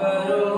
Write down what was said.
करूं